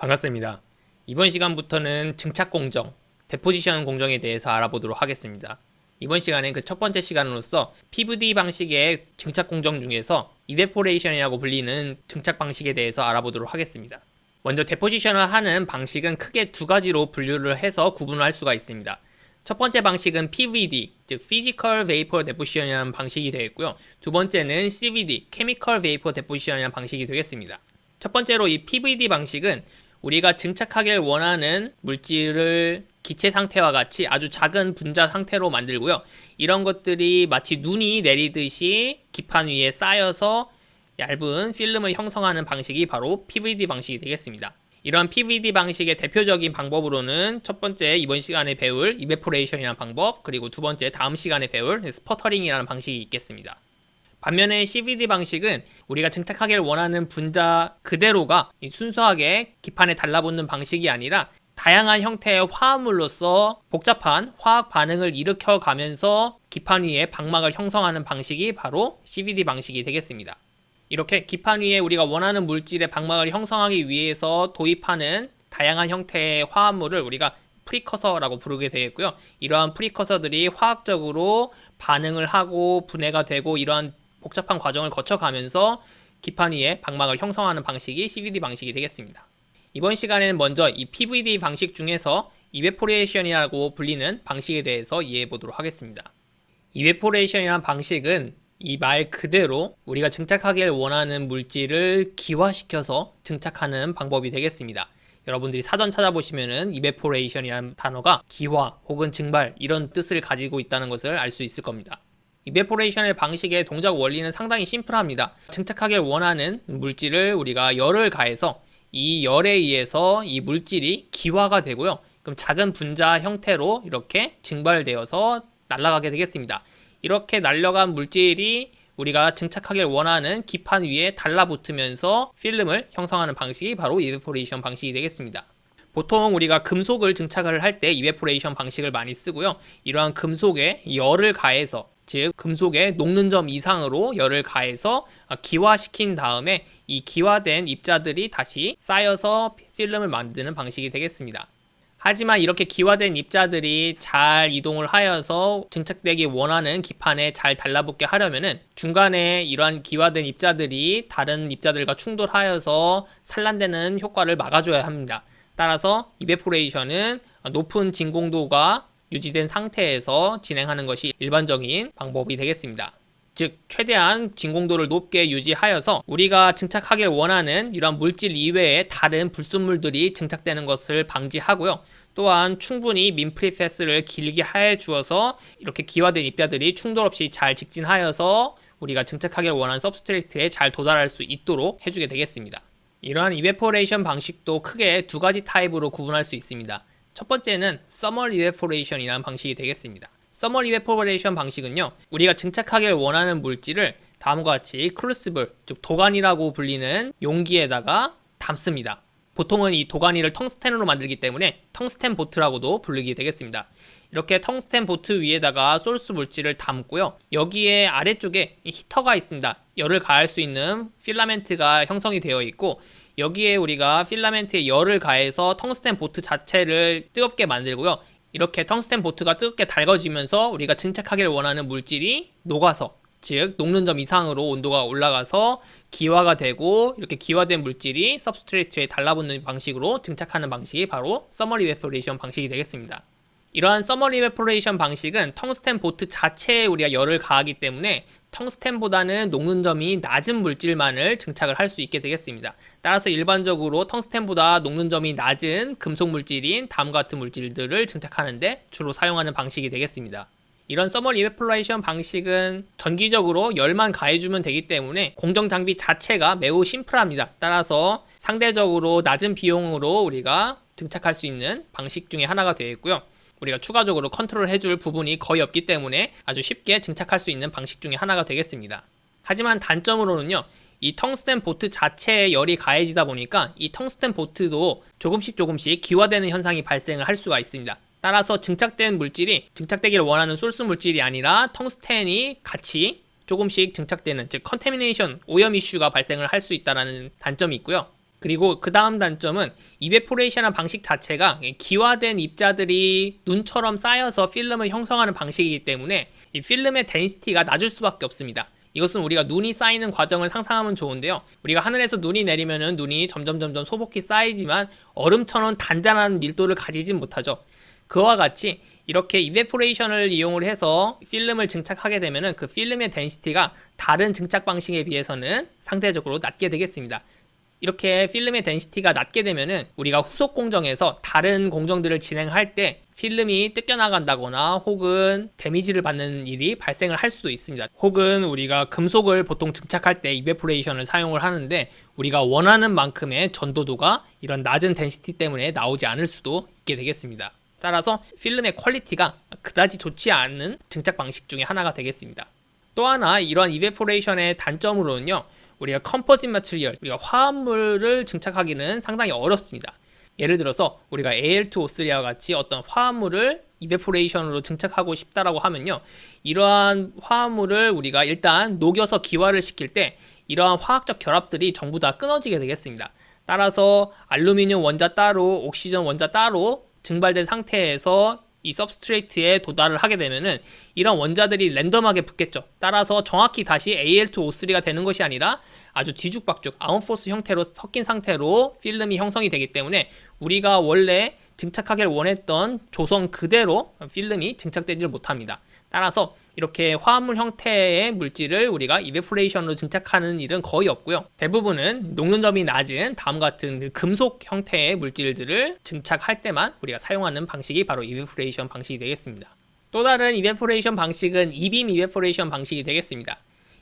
반갑습니다. 이번 시간부터는 증착 공정, 데포지션 공정에 대해서 알아보도록 하겠습니다. 이번 시간엔 그 첫 번째 시간으로서 PVD 방식의 증착 공정 중에서 이베포레이션이라고 불리는 증착 방식에 대해서 알아보도록 하겠습니다. 먼저 데포지션을 하는 방식은 크게 두 가지로 분류를 해서 구분을 할 수가 있습니다. 첫 번째 방식은 PVD, 즉 Physical Vapor Deposition이라는 방식이 되겠고요. 두 번째는 CVD, Chemical Vapor Deposition이라는 방식이 되겠습니다. 첫 번째로 이 PVD 방식은 우리가 증착하길 원하는 물질을 기체 상태와 같이 아주 작은 분자 상태로 만들고요. 이런 것들이 마치 눈이 내리듯이 기판 위에 쌓여서 얇은 필름을 형성하는 방식이 바로 PVD 방식이 되겠습니다. 이런 PVD 방식의 대표적인 방법으로는 첫 번째 이번 시간에 배울 이베포레이션이라는 방법, 그리고 두 번째 다음 시간에 배울 스퍼터링이라는 방식이 있겠습니다. 반면에 CVD 방식은 우리가 증착하길 원하는 분자 그대로가 이 순수하게 기판에 달라붙는 방식이 아니라 다양한 형태의 화합물로서 복잡한 화학 반응을 일으켜 가면서 기판 위에 방막을 형성하는 방식이 바로 CVD 방식이 되겠습니다. 이렇게 기판 위에 우리가 원하는 물질의 방막을 형성하기 위해서 도입하는 다양한 형태의 화합물을 우리가 프리커서라고 부르게 되겠고요. 이러한 프리커서들이 화학적으로 반응을 하고 분해가 되고 이러한 복잡한 과정을 거쳐가면서 기판 위에 방막을 형성하는 방식이 CVD 방식이 되겠습니다. 이번 시간에는 먼저 이 PVD 방식 중에서 이베포레이션이라고 불리는 방식에 대해서 이해해 보도록 하겠습니다. 이베포레이션이라는 방식은 이 말 그대로 우리가 증착하길 원하는 물질을 기화시켜서 증착하는 방법이 되겠습니다. 여러분들이 사전 찾아보시면은 이베포레이션이라는 단어가 기화 혹은 증발 이런 뜻을 가지고 있다는 것을 알 수 있을 겁니다. 이베포레이션의 방식의 동작 원리는 상당히 심플합니다. 증착하길 원하는 물질을 우리가 열을 가해서 이 열에 의해서 이 물질이 기화가 되고요. 그럼 작은 분자 형태로 이렇게 증발되어서 날아가게 되겠습니다. 이렇게 날려간 물질이 우리가 증착하길 원하는 기판 위에 달라붙으면서 필름을 형성하는 방식이 바로 이베포레이션 방식이 되겠습니다. 보통 우리가 금속을 증착을 할 때 이베포레이션 방식을 많이 쓰고요. 이러한 금속에 열을 가해서 즉 금속의 녹는 점 이상으로 열을 가해서 기화시킨 다음에 이 기화된 입자들이 다시 쌓여서 필름을 만드는 방식이 되겠습니다. 하지만 이렇게 기화된 입자들이 잘 이동을 하여서 증착되기 원하는 기판에 잘 달라붙게 하려면은 중간에 이러한 기화된 입자들이 다른 입자들과 충돌하여서 산란되는 효과를 막아줘야 합니다. 따라서 이베포레이션은 높은 진공도가 유지된 상태에서 진행하는 것이 일반적인 방법이 되겠습니다. 즉 최대한 진공도를 높게 유지하여서 우리가 증착하길 원하는 이런 물질 이외에 다른 불순물들이 증착되는 것을 방지하고요. 또한 충분히 민프리패스를 길게 해 주어서 이렇게 기화된 입자들이 충돌 없이 잘 직진하여서 우리가 증착하길 원하는 서브스트레이트에 잘 도달할 수 있도록 해주게 되겠습니다. 이러한 이베포레이션 방식도 크게 두 가지 타입으로 구분할 수 있습니다. 첫 번째는 서멀 이베포레이션이라는 방식이 되겠습니다. 서멀 이베포레이션 방식은요. 우리가 증착하길 원하는 물질을 다음과 같이 크루시블, 즉 도가니라고 불리는 용기에다가 담습니다. 보통은 이 도가니를 텅스텐으로 만들기 때문에 텅스텐 보트라고도 불리게 되겠습니다. 이렇게 텅스텐 보트 위에다가 소스 물질을 담고요. 여기에 아래쪽에 히터가 있습니다. 열을 가할 수 있는 필라멘트가 형성이 되어 있고 여기에 우리가 필라멘트에 열을 가해서 텅스텐 보트 자체를 뜨겁게 만들고요. 이렇게 텅스텐 보트가 뜨겁게 달궈지면서 우리가 증착하기를 원하는 물질이 녹아서 즉 녹는 점 이상으로 온도가 올라가서 기화가 되고 이렇게 기화된 물질이 서브스트레이트에 달라붙는 방식으로 증착하는 방식이 바로 서머리 베포레이션 방식이 되겠습니다. 이러한 서머리 베포레이션 방식은 텅스텐 보트 자체에 우리가 열을 가하기 때문에 텅스텐보다는 녹는 점이 낮은 물질만을 증착을 할 수 있게 되겠습니다. 따라서 일반적으로 텅스텐보다 녹는 점이 낮은 금속 물질인 담 같은 물질들을 증착하는데 주로 사용하는 방식이 되겠습니다. 이런 서멀 이베포레이션 방식은 전기적으로 열만 가해주면 되기 때문에 공정 장비 자체가 매우 심플합니다. 따라서 상대적으로 낮은 비용으로 우리가 증착할 수 있는 방식 중에 하나가 되어 있고요. 우리가 추가적으로 컨트롤 해줄 부분이 거의 없기 때문에 아주 쉽게 증착할 수 있는 방식 중에 하나가 되겠습니다. 하지만 단점으로는요. 이 텅스텐 보트 자체에 열이 가해지다 보니까 이 텅스텐 보트도 조금씩 조금씩 기화되는 현상이 발생을 할 수가 있습니다. 따라서 증착된 물질이 증착되기를 원하는 솔스 물질이 아니라 텅스텐이 같이 조금씩 증착되는 즉 컨테미네이션 오염 이슈가 발생을 할 수 있다라는 단점이 있고요. 그리고 그 다음 단점은 이베포레이션한 방식 자체가 기화된 입자들이 눈처럼 쌓여서 필름을 형성하는 방식이기 때문에 이 필름의 덴시티가 낮을 수밖에 없습니다. 이것은 우리가 눈이 쌓이는 과정을 상상하면 좋은데요. 우리가 하늘에서 눈이 내리면은 눈이 점점 점점 소복히 쌓이지만 얼음처럼 단단한 밀도를 가지진 못하죠. 그와 같이 이렇게 이베포레이션을 이용을 해서 필름을 증착하게 되면은 그 필름의 덴시티가 다른 증착 방식에 비해서는 상대적으로 낮게 되겠습니다. 이렇게 필름의 덴시티가 낮게 되면은 우리가 후속 공정에서 다른 공정들을 진행할 때 필름이 뜯겨나간다거나 혹은 데미지를 받는 일이 발생을 할 수도 있습니다. 혹은 우리가 금속을 보통 증착할 때 이베포레이션을 사용을 하는데 우리가 원하는 만큼의 전도도가 이런 낮은 덴시티 때문에 나오지 않을 수도 있게 되겠습니다. 따라서 필름의 퀄리티가 그다지 좋지 않은 증착 방식 중에 하나가 되겠습니다. 또 하나 이러한 이베포레이션의 단점으로는요. 우리가 컴포짓 마트리얼, 우리가 화합물을 증착하기는 상당히 어렵습니다. 예를 들어서 우리가 Al2O3와 같이 어떤 화합물을 이베포레이션으로 증착하고 싶다라고 하면요. 이러한 화합물을 우리가 일단 녹여서 기화를 시킬 때 이러한 화학적 결합들이 전부 다 끊어지게 되겠습니다. 따라서 알루미늄 원자 따로, 옥시전 원자 따로 증발된 상태에서 이 सब스트레이트에 도달을 하게 되면은 이런 원자들이 랜덤하게 붙겠죠. 따라서 정확히 다시 Al2O3가 되는 것이 아니라 아주 뒤죽박죽 아웃포스 형태로 섞인 상태로 필름이 형성이 되기 때문에 우리가 원래 증착하길 원했던 조성 그대로 필름이 증착되지를 못합니다. 따라서 이렇게 화합물 형태의 물질을 우리가 이베포레이션으로 증착하는 일은 거의 없고요. 대부분은 녹는점이 낮은 다음 같은 그 금속 형태의 물질들을 증착할 때만 우리가 사용하는 방식이 바로 이베포레이션 방식이 되겠습니다. 또 다른 이베포레이션 방식은 이빔 이베포레이션 방식이 되겠습니다.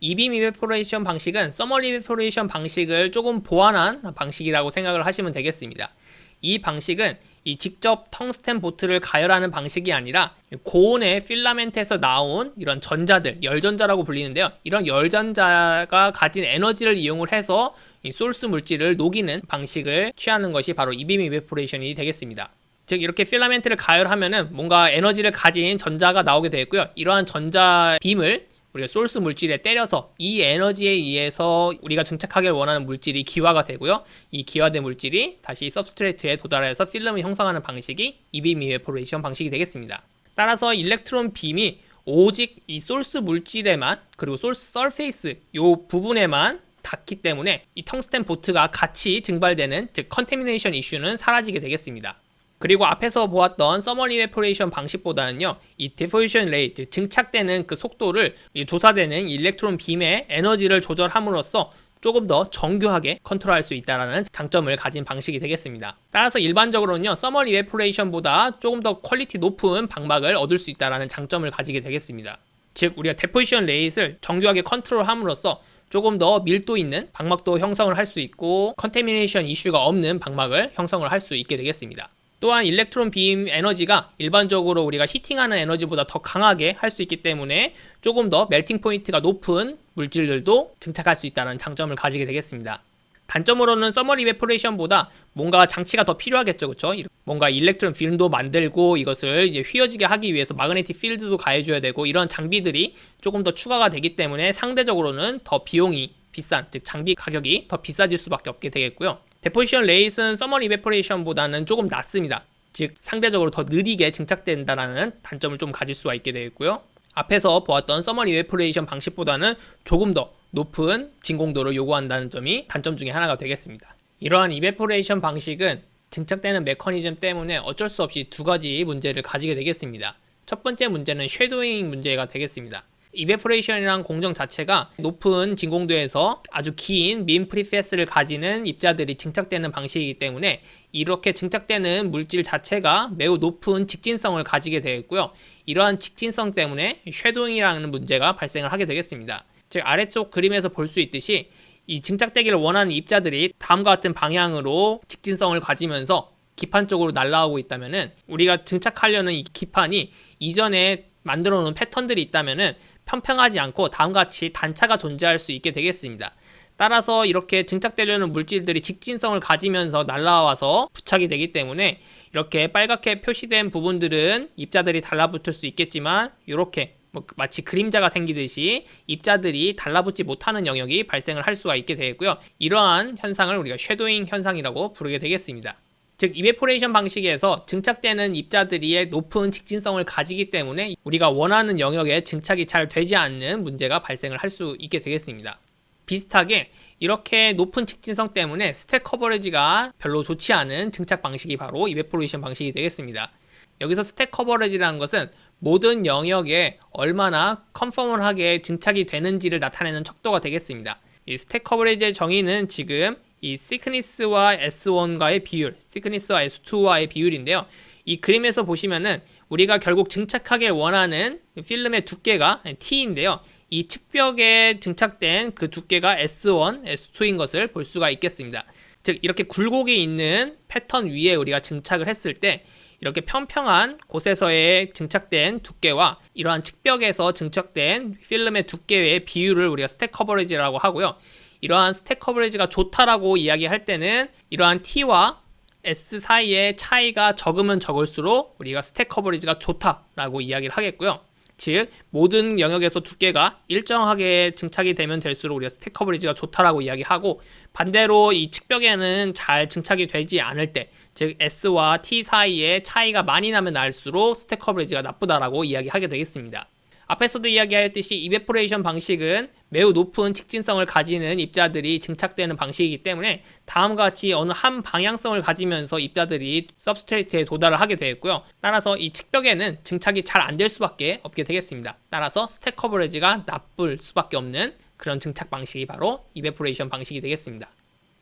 이빔 이베포레이션 방식은 서멀 이베포레이션 방식을 조금 보완한 방식이라고 생각을 하시면 되겠습니다. 이 방식은 이 직접 텅스텐 보트를 가열하는 방식이 아니라 고온의 필라멘트에서 나온 이런 전자들, 열전자라고 불리는데요. 이런 열전자가 가진 에너지를 이용을 해서 이 솔스 물질을 녹이는 방식을 취하는 것이 바로 이빔 이베포레이션이 되겠습니다. 즉 이렇게 필라멘트를 가열하면은 뭔가 에너지를 가진 전자가 나오게 되겠고요. 이러한 전자 빔을 우리가 솔스 물질에 때려서 이 에너지에 의해서 우리가 증착하길 원하는 물질이 기화가 되고요. 이 기화된 물질이 다시 서브스트레이트에 도달해서 필름을 형성하는 방식이 이빔 이베포레이션 방식이 되겠습니다. 따라서 일렉트론 빔이 오직 이 솔스 물질에만 그리고 솔스 서페이스 요 부분에만 닿기 때문에 이 텅스텐 보트가 같이 증발되는 즉 컨테미네이션 이슈는 사라지게 되겠습니다. 그리고 앞에서 보았던 서멀 이베포레이션 방식보다는요, 이 디포지션 레이트, 증착되는 그 속도를 조사되는 일렉트론 빔의 에너지를 조절함으로써 조금 더 정교하게 컨트롤할 수 있다는 장점을 가진 방식이 되겠습니다. 따라서 일반적으로는요, 서멀 이베포레이션보다 조금 더 퀄리티 높은 방막을 얻을 수 있다는 장점을 가지게 되겠습니다. 즉, 우리가 데포지션 레이트를 정교하게 컨트롤함으로써 조금 더 밀도 있는 방막도 형성을 할 수 있고 컨테미네이션 이슈가 없는 방막을 형성을 할 수 있게 되겠습니다. 또한 일렉트론 빔 에너지가 일반적으로 우리가 히팅하는 에너지보다 더 강하게 할 수 있기 때문에 조금 더 멜팅 포인트가 높은 물질들도 증착할 수 있다는 장점을 가지게 되겠습니다. 단점으로는 서머 리베포레이션보다 뭔가 장치가 더 필요하겠죠, 그렇죠? 뭔가 일렉트론 필름도 만들고 이것을 이제 휘어지게 하기 위해서 마그네틱 필드도 가해줘야 되고 이런 장비들이 조금 더 추가가 되기 때문에 상대적으로는 더 비용이 비싼, 즉 장비 가격이 더 비싸질 수밖에 없게 되겠고요. 데포지션 레이스는 서머 이베포레이션보다는 조금 낮습니다. 즉 상대적으로 더 느리게 증착된다는 단점을 좀 가질 수가 있게 되겠고요. 앞에서 보았던 서머 이베포레이션 방식보다는 조금 더 높은 진공도를 요구한다는 점이 단점 중에 하나가 되겠습니다. 이러한 이베포레이션 방식은 증착되는 메커니즘 때문에 어쩔 수 없이 두 가지 문제를 가지게 되겠습니다. 첫 번째 문제는 쉐도잉 문제가 되겠습니다. 이베프레이션이란 공정 자체가 높은 진공도에서 아주 긴 민 프리페스를 가지는 입자들이 증착되는 방식이기 때문에 이렇게 증착되는 물질 자체가 매우 높은 직진성을 가지게 되겠고요. 이러한 직진성 때문에 쉐도잉이라는 문제가 발생을 하게 되겠습니다. 즉 아래쪽 그림에서 볼 수 있듯이 이 증착되기를 원하는 입자들이 다음과 같은 방향으로 직진성을 가지면서 기판 쪽으로 날아오고 있다면은 우리가 증착하려는 이 기판이 이전에 만들어 놓은 패턴들이 있다면은 평평하지 않고 다음과 같이 단차가 존재할 수 있게 되겠습니다. 따라서 이렇게 증착되려는 물질들이 직진성을 가지면서 날라와서 부착이 되기 때문에 이렇게 빨갛게 표시된 부분들은 입자들이 달라붙을 수 있겠지만 이렇게 뭐 마치 그림자가 생기듯이 입자들이 달라붙지 못하는 영역이 발생을 할 수가 있게 되겠고요. 이러한 현상을 우리가 쉐도잉 현상이라고 부르게 되겠습니다. 즉 이베포레이션 방식에서 증착되는 입자들이 높은 직진성을 가지기 때문에 우리가 원하는 영역에 증착이 잘 되지 않는 문제가 발생을 할 수 있게 되겠습니다. 비슷하게 이렇게 높은 직진성 때문에 스택 커버리지가 별로 좋지 않은 증착 방식이 바로 이베포레이션 방식이 되겠습니다. 여기서 스택 커버리지라는 것은 모든 영역에 얼마나 컨펌을하게 증착이 되는지를 나타내는 척도가 되겠습니다. 이 스택 커버리지의 정의는 지금 이 시크니스와 S1과의 비율, 시크니스와 S2와의 비율인데요. 이 그림에서 보시면은 우리가 결국 증착하길 원하는 필름의 두께가 T인데요. 이 측벽에 증착된 그 두께가 S1, S2인 것을 볼 수가 있겠습니다. 즉 이렇게 굴곡이 있는 패턴 위에 우리가 증착을 했을 때 이렇게 평평한 곳에서의 증착된 두께와 이러한 측벽에서 증착된 필름의 두께의 비율을 우리가 스택 커버리지라고 하고요. 이러한 스택 커버리지가 좋다라고 이야기할 때는 이러한 T와 S 사이의 차이가 적으면 적을수록 우리가 스택 커버리지가 좋다라고 이야기를 하겠고요. 즉 모든 영역에서 두께가 일정하게 증착이 되면 될수록 우리가 스택 커버리지가 좋다라고 이야기하고 반대로 이 측벽에는 잘 증착이 되지 않을 때 즉 S와 T 사이의 차이가 많이 나면 날수록 스택 커버리지가 나쁘다라고 이야기하게 되겠습니다. 앞에서도 이야기하였듯이 이베포레이션 방식은 매우 높은 직진성을 가지는 입자들이 증착되는 방식이기 때문에 다음과 같이 어느 한 방향성을 가지면서 입자들이 सब스트레이트에 도달을 하게 되겠고요. 따라서 이 측벽에는 증착이 잘 안 될 수밖에 없게 되겠습니다. 따라서 스택 커버리지가 나쁠 수밖에 없는 그런 증착 방식이 바로 이베포레이션 방식이 되겠습니다.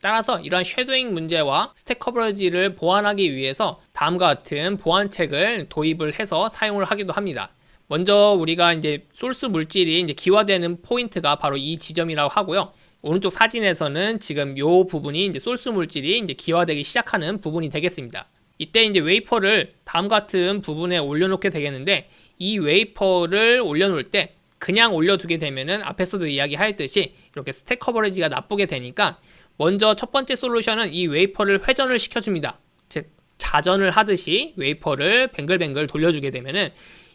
따라서 이러한 쉐도잉 문제와 스택 커버리지를 보완하기 위해서 다음과 같은 보완책을 도입을 해서 사용을 하기도 합니다. 먼저 우리가 이제 소스 물질이 이제 기화되는 포인트가 바로 이 지점이라고 하고요. 오른쪽 사진에서는 지금 요 부분이 이제 소스 물질이 이제 기화되기 시작하는 부분이 되겠습니다. 이때 이제 웨이퍼를 다음 같은 부분에 올려놓게 되겠는데 이 웨이퍼를 올려놓을 때 그냥 올려두게 되면은 앞에서도 이야기하였듯이 이렇게 스택 커버리지가 나쁘게 되니까 먼저 첫 번째 솔루션은 이 웨이퍼를 회전을 시켜줍니다. 즉 자전을 하듯이 웨이퍼를 뱅글뱅글 돌려주게 되면은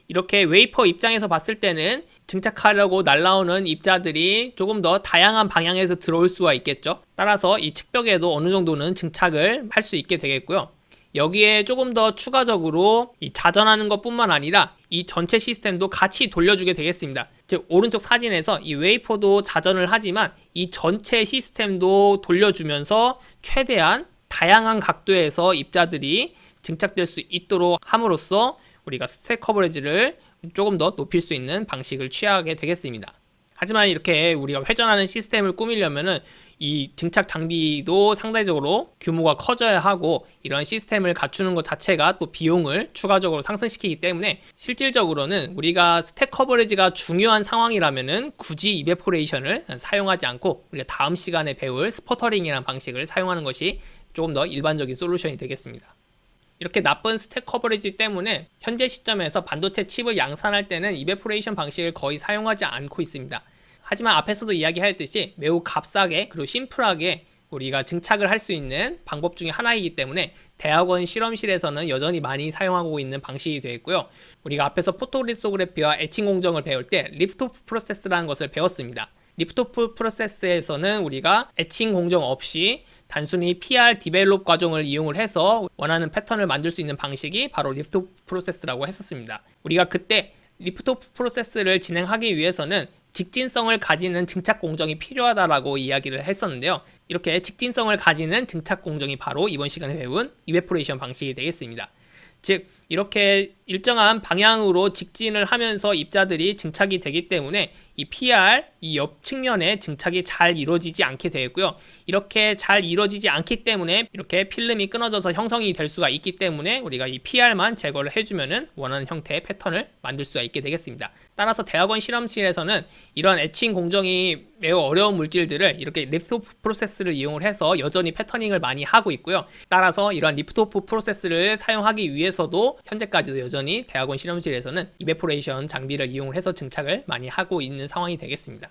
이렇게 웨이퍼 입장에서 봤을 때는 증착하려고 날라오는 입자들이 조금 더 다양한 방향에서 들어올 수가 있겠죠. 따라서 이 측벽에도 어느 정도는 증착을 할 수 있게 되겠고요. 여기에 조금 더 추가적으로 이 자전하는 것 뿐만 아니라 이 전체 시스템도 같이 돌려주게 되겠습니다. 즉, 오른쪽 사진에서 이 웨이퍼도 자전을 하지만 이 전체 시스템도 돌려주면서 최대한 다양한 각도에서 입자들이 증착될 수 있도록 함으로써 우리가 스택 커버리지를 조금 더 높일 수 있는 방식을 취하게 되겠습니다. 하지만 이렇게 우리가 회전하는 시스템을 꾸미려면은 이 증착 장비도 상대적으로 규모가 커져야 하고 이런 시스템을 갖추는 것 자체가 또 비용을 추가적으로 상승시키기 때문에 실질적으로는 우리가 스택 커버리지가 중요한 상황이라면은 굳이 이베포레이션을 사용하지 않고 우리가 다음 시간에 배울 스퍼터링이라는 방식을 사용하는 것이 조금 더 일반적인 솔루션이 되겠습니다. 이렇게 나쁜 스택 커버리지 때문에 현재 시점에서 반도체 칩을 양산할 때는 이베포레이션 방식을 거의 사용하지 않고 있습니다. 하지만 앞에서도 이야기하였듯이 매우 값싸게 그리고 심플하게 우리가 증착을 할 수 있는 방법 중에 하나이기 때문에 대학원 실험실에서는 여전히 많이 사용하고 있는 방식이 되겠고요. 우리가 앞에서 포토리소그래피와 에칭 공정을 배울 때 리프트오프 프로세스라는 것을 배웠습니다. 리프트오프 프로세스에서는 우리가 에칭 공정 없이 단순히 PR 디벨롭 과정을 이용을 해서 원하는 패턴을 만들 수 있는 방식이 바로 리프트오프 프로세스라고 했었습니다. 우리가 그때 리프트오프 프로세스를 진행하기 위해서는 직진성을 가지는 증착 공정이 필요하다라고 이야기를 했었는데요. 이렇게 직진성을 가지는 증착 공정이 바로 이번 시간에 배운 이베포레이션 방식이 되겠습니다. 즉 이렇게 일정한 방향으로 직진을 하면서 입자들이 증착이 되기 때문에 이 PR 이 옆 측면에 증착이 잘 이루어지지 않게 되겠고요. 이렇게 잘 이루어지지 않기 때문에 이렇게 필름이 끊어져서 형성이 될 수가 있기 때문에 우리가 이 PR만 제거를 해주면은 원하는 형태의 패턴을 만들 수가 있게 되겠습니다. 따라서 대학원 실험실에서는 이런 에칭 공정이 매우 어려운 물질들을 이렇게 리프트오프 프로세스를 이용을 해서 여전히 패터닝을 많이 하고 있고요. 따라서 이러한 리프트오프 프로세스를 사용하기 위해서도 현재까지도 여전히 대학원 실험실에서는 이베포레이션 장비를 이용을 해서 증착을 많이 하고 있는 상황이 되겠습니다.